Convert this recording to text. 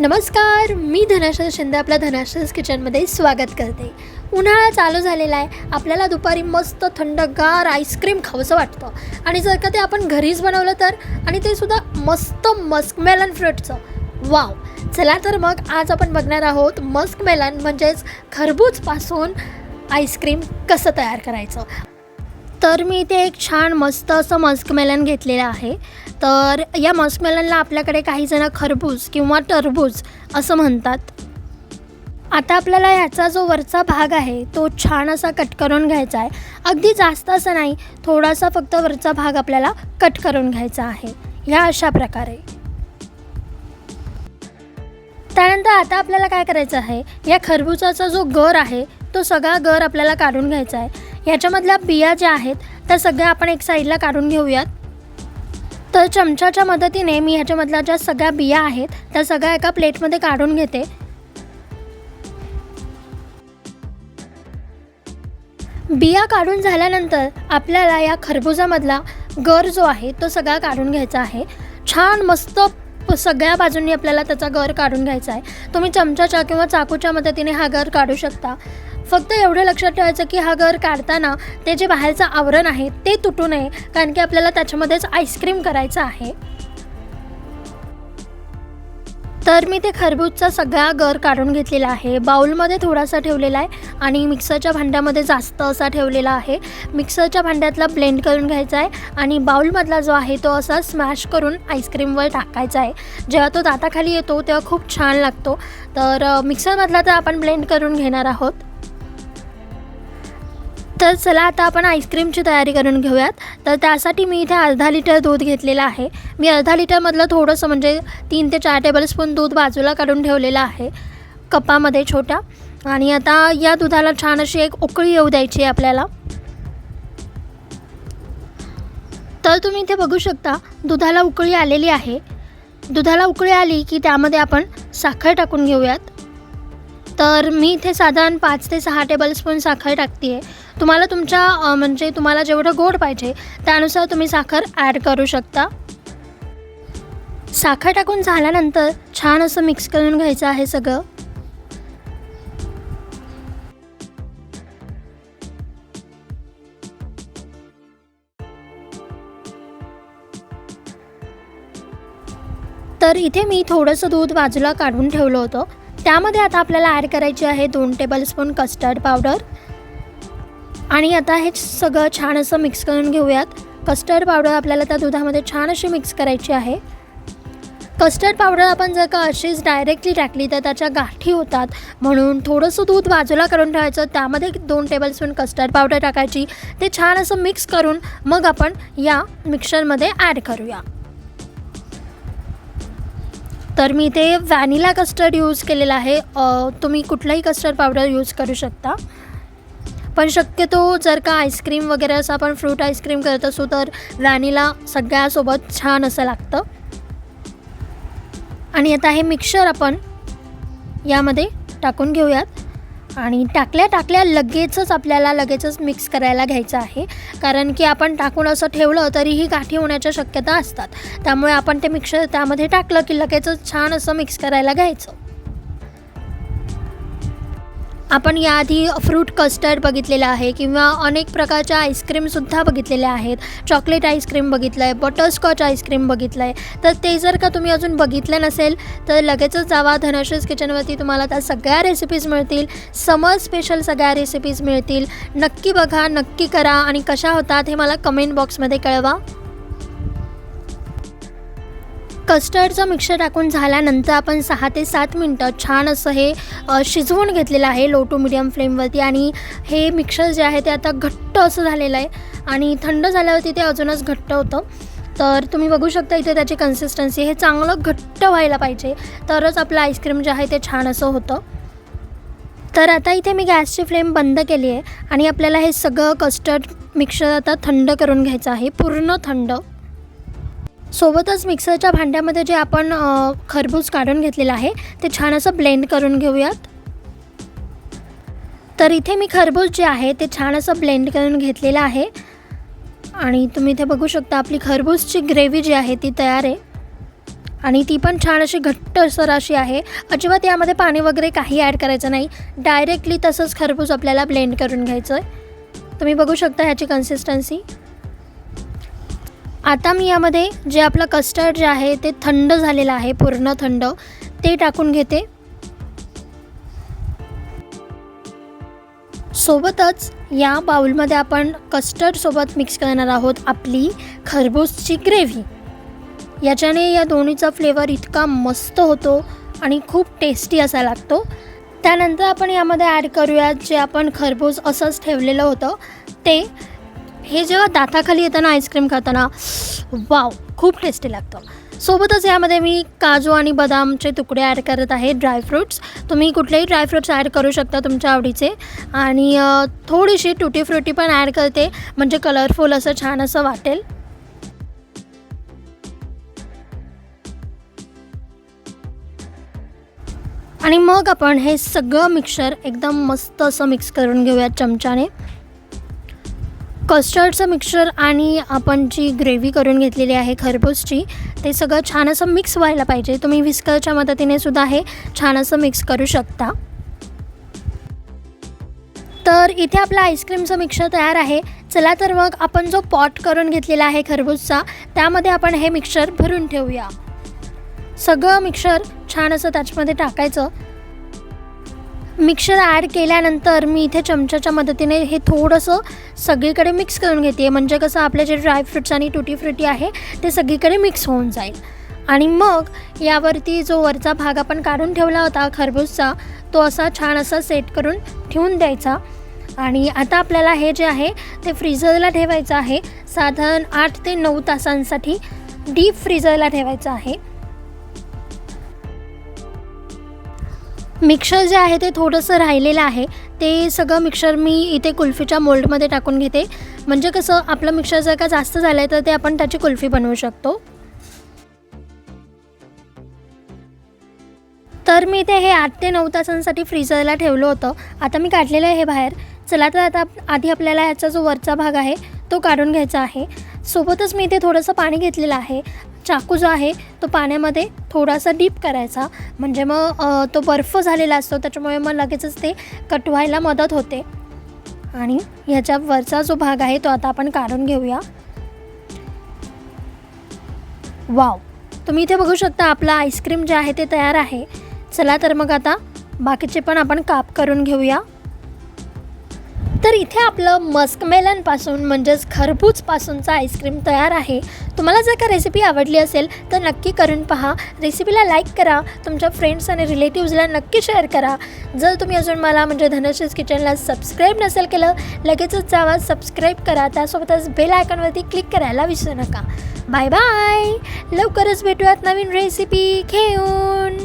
नमस्कार मी धनाशा शिंदे आपल्या धनाशास किचनमध्ये स्वागत करते. उन्हाळा चालू झालेला आहे. आपल्याला दुपारी मस्त थंडगार आईस्क्रीम खावंसं वाटतं. आणि जर का ते आपण घरीच बनवलं तर आणि ते सुद्धा मस्त मस्कमेलन फ्रूटचं. वाव! चला तर मग आज आपण बघणार आहोत मस्कमेलन म्हणजेच खरबूजपासून आईस्क्रीम कसं तयार करायचं. तर मी इथे एक छान मस्त असं मस्कमेलन घेतलेलं आहे. तर या मस्कमेलनला आपल्याकडे काही जण खरबूज किंवा टरबूज असं म्हणतात. आता आपल्याला ह्याचा जो वरचा भाग आहे तो छान असा कट करून घ्यायचा आहे. अगदी जास्त असं नाही थोडासा फक्त वरचा भाग आपल्याला कट करून घ्यायचा आहे. ह्या अशा प्रकारे. त्यानंतर आता आपल्याला काय करायचं आहे या खरबुजाचा जो गर आहे तो सगळा गर आपल्याला काढून घ्यायचा आहे. ह्याच्यामधल्या बिया ज्या आहेत त्या सगळ्या आपण एक साईडला काढून घेऊयात. तर चमच्याच्या मदतीने मी ह्याच्यामधल्या ज्या सगळ्या बिया आहेत त्या सगळ्या एका प्लेटमध्ये काढून घेते. बिया काढून झाल्यानंतर आपल्याला या खरबुजामधला गर जो आहे तो सगळा काढून घ्यायचा आहे. छान मस्त सगळ्या बाजूंनी आपल्याला त्याचा गर काढून घ्यायचा आहे. तुम्ही चमच्याच्या किंवा चाकूच्या मदतीने हा गर काढू शकता. फक्त एवढं लक्षात ठेवायचं की हा गर काढताना ते जे बाहेरचं आवरण आहे ते तुटू नये. कारण की आपल्याला त्याच्यामध्येच आईस्क्रीम करायचं आहे. तर मी ते खरबूजचा सगळा गर काढून घेतलेला आहे. बाउलमध्ये थोडासा ठेवलेला आहे आणि मिक्सरच्या भांड्यामध्ये जास्त असा ठेवलेला आहे. मिक्सरच्या भांड्यातला ब्लेंड करून घ्यायचा आहे आणि बाऊलमधला जो आहे तो असा स्मॅश करून आईस्क्रीमवर टाकायचा आहे. जेव्हा तो दाताखाली येतो तेव्हा खूप छान लागतो. तर मिक्सरमधला तर आपण ब्लेंड करून घेणार आहोत. तर चला आता आपण आईस्क्रीमची तयारी करून घेऊयात. तर त्यासाठी मी इथे अर्धा लिटर दूध घेतलेलं आहे. मी अर्धा लिटरमधलं थोडंसं म्हणजे तीन ते चार टेबलस्पून दूध बाजूला काढून ठेवलेलं आहे. कपामध्ये छोट्या. आणि आता या दुधाला छान अशी एक उकळी येऊ द्यायची आहे आपल्याला. तर तुम्ही इथे बघू शकता दुधाला उकळी आलेली आहे. दुधाला उकळी आली की त्यामध्ये आपण साखर टाकून घेऊयात. तर मी इथे साधारण पाच ते सहा टेबलस्पून साखर टाकते आहे तुम्हाला तुमच्या म्हणजे तुम्हाला जेवढं गोड पाहिजे त्यानुसार तुम्ही साखर ॲड करू शकता. साखर टाकून झाल्यानंतर छान असं मिक्स करून घ्यायचं आहे सगळं. तर इथे मी थोडंसं दूध बाजूला काढून ठेवलं होतं. त्यामध्ये आता आपल्याला ॲड करायची आहे दोन टेबलस्पून कस्टर्ड पावडर आणि आता हे सगळं छान असं मिक्स करून घेऊयात. कस्टर्ड पावडर आपल्याला त्या दुधामध्ये छान अशी मिक्स करायची आहे. कस्टर्ड पावडर आपण जर का अशीच डायरेक्टली टाकली तर त्याच्या गाठी होतात. म्हणून थोडंसं दूध बाजूला करून ठेवायचं. त्यामध्ये दोन टेबलस्पून कस्टर्ड पावडर टाकायची. ते छान असं मिक्स करून मग आपण या मिक्सरमध्ये ॲड करूया. तर मी इथे व्हॅनिला कस्टर्ड यूज केलेला आहे. तुम्ही कुठलाही कस्टर्ड पावडर यूज करू शकता. पण शक्यतो जर का आईस्क्रीम वगैरे असं आपण फ्रूट आईस्क्रीम करत असू तर व्हॅनिला सगळ्यासोबत छान असं लागतं. आणि आता हे मिक्सर आपण यामध्ये टाकून घेऊयात. आणि टाकल्या टाकल्या लगेचच आपल्याला लगेचच मिक्स करायला घ्यायचं आहे. कारण की आपण टाकून असं ठेवलं तरीही गाठी होण्याच्या शक्यता असतात. त्यामुळे आपण ते मिक्सर त्यामध्ये टाकलं की लगेचच छान असं मिक्स करायला घ्यायचं. आपण याआधी फ्रूट कस्टर्ड बघितलेलं आहे किंवा अनेक प्रकारच्या आईस्क्रीमसुद्धा बघितलेल्या आहेत. चॉकलेट आईस्क्रीम बघितलं आहे बटरस्कॉच आईस्क्रीम बघितलं आहे तर ते जर का तुम्ही अजून बघितलं नसेल तर लगेचच जावा. धनश्रीज किचनवरती तुम्हाला त्या सगळ्या रेसिपीज मिळतील. समर स्पेशल सगळ्या रेसिपीज मिळतील. नक्की बघा नक्की करा आणि कशा होतात हे मला कमेंट बॉक्समध्ये कळवा. कस्टर्डचं मिक्सर टाकून झाल्यानंतर आपण सहा ते सात मिनटं छान असं हे शिजवून घेतलेलं आहे लो टू मिडियम फ्लेमवरती. आणि हे मिक्सर जे आहे ते आता घट्ट असं झालेलं आहे. आणि थंड झाल्यावरती ते अजूनच घट्ट होतं. तर तुम्ही बघू शकता इथे त्याची कन्सिस्टन्सी हे चांगलं घट्ट व्हायला पाहिजे. तरच आपलं आईस्क्रीम जे आहे ते छान असं होतं. तर आता इथे मी गॅसची फ्लेम बंद केली आहे. आणि आपल्याला हे सगळं कस्टर्ड मिक्सर आता थंड करून घ्यायचं आहे. पूर्ण थंड. सोबतच मिक्सरच्या भांड्यामध्ये जे आपण खरबूज काढून घेतलेलं आहे ते छान असं ब्लेंड करून घेऊयात. तर इथे मी खरबूज जे आहे ते छान असं ब्लेंड करून घेतलेलं आहे. आणि तुम्ही इथे बघू शकता आपली खरबूजची ग्रेव्ही जी आहे ती तयार आहे. आणि ती पण छान अशी घट्टसर अशी आहे. अजिबात यामध्ये पाणी वगैरे काही ॲड करायचं नाही. डायरेक्टली तसंच खरबूज आपल्याला ब्लेंड करून घ्यायचं आहे तुम्ही बघू शकता ह्याची कन्सिस्टन्सी आता मी यामध्ये जे आपलं कस्टर्ड जे आहे ते थंड झालेलं आहे पूर्ण थंड ते टाकून घेते. सोबतच या बाउलमध्ये आपण कस्टर्डसोबत मिक्स करणार आहोत आपली खरबूजची ग्रेव्ही याच्याने या दोन्हीचा फ्लेवर इतका मस्त होतो आणि खूप टेस्टी असा लागतो. त्यानंतर आपण यामध्ये ॲड करूयात जे आपण खरबूज असंच ठेवलेलं होतं ते हे जेव्हा दाताखाली येतं ना आईस्क्रीम खाताना वाव खूप टेस्टी लागतं. सोबतच यामध्ये मी काजू आणि बदामचे तुकडे ॲड करत आहे ड्रायफ्रूट्स तुम्ही कुठलेही ड्रायफ्रूट्स ॲड करू शकता तुमच्या आवडीचे. आणि थोडीशी टुटी फ्रुटी पण ॲड करते म्हणजे कलरफुल असं छान असं वाटेल. आणि मग आपण हे सगळं मिक्सर एकदम मस्त असं मिक्स करून घेऊयात चमच्याने. कस्टर्डचं मिक्सचर आणि आपण जी ग्रेव्ही करून घेतलेली आहे खरबूजची ते सगळं छान असं मिक्स व्हायला पाहिजे. तुम्ही विस्करच्या मदतीने सुद्धा हे छान असं मिक्स करू शकता. तर इथे आपलं आईस्क्रीमचं मिक्सर तयार आहे. चला तर मग आपण जो पॉट करून घेतलेला आहे खरबूजचा त्यामध्ये आपण हे मिक्सर भरून ठेवूया. सगळं मिक्सर छान असं त्याच्यामध्ये टाकायचं. मिक्सर ॲड केल्यानंतर मी इथे चमच्याच्या मदतीने हे थोडंसं सगळीकडे मिक्स करून घेते म्हणजे कसं आपले जे ड्रायफ्रुट्स आणि टुटी फ्रुटी आहे ते सगळीकडे मिक्स होऊन जाईल. आणि मग यावरती जो वरचा भाग आपण काढून ठेवला होता खरबूजचा तो असा छान असा सेट करून ठेवून द्यायचा. आणि आता आपल्याला हे जे आहे ते फ्रीजरला ठेवायचं आहे. साधारण आठ ते नऊ तासांसाठी डीप फ्रीजरला ठेवायचं आहे. मिक्सर जे आहे ते थोडंसं राहिलेलं आहे. ते सगळं मिक्सर मी इथे कुल्फीच्या मोल्डमध्ये टाकून घेते. म्हणजे कसं आपलं मिक्सर जर का जास्त झालं आहे तर ते आपण त्याची कुल्फी बनवू शकतो. तर मी इथे हे आठ ते नऊ तासांसाठी फ्रीजरला ठेवलं होतं. आता मी काढलेलं आहे हे बाहेर. चला तर आता आधी आपल्याला ह्याचा जो वरचा भाग आहे तो काढून घ्यायचा आहे. सोबतच मी इथे थोडंसं पाणी घेतलेलं आहे. चाकू जो आहे तो पाण्यामध्ये थोडासा डीप करायचा. म्हणजे मग तो बर्फ झालेला असतो त्याच्यामुळे मग लगेचच ते कट व्हायला मदत होते. आणि ह्याच्या वरचा जो भाग आहे तो आता आपण काढून घेऊया. वाव! तुम्ही इथे बघू शकता आपलं आईस्क्रीम जे आहे ते तयार आहे. चला तर मग आता बाकीचे पण आपण काप करून घेऊया. तर इथे आपलं मस्कमेलनपासून म्हणजेच खरबूजपासूनचं आईस्क्रीम तयार आहे. तुम्हाला जर का रेसिपी आवडली असेल तर नक्की करून पहा. रेसिपीला लाईक करा तुमच्या फ्रेंड्स आणि रिलेटिव्जला नक्की शेअर करा. जर तुम्ही अजून मला म्हणजे धनश्रीज किचनला सबस्क्राईब नसेल केलं लगेचच जावा सबस्क्राईब करा. त्यासोबतच बेल आयकॉनवरती क्लिक करायला विसरू नका. बाय बाय लवकरच भेटूयात नवीन रेसिपी घेऊन.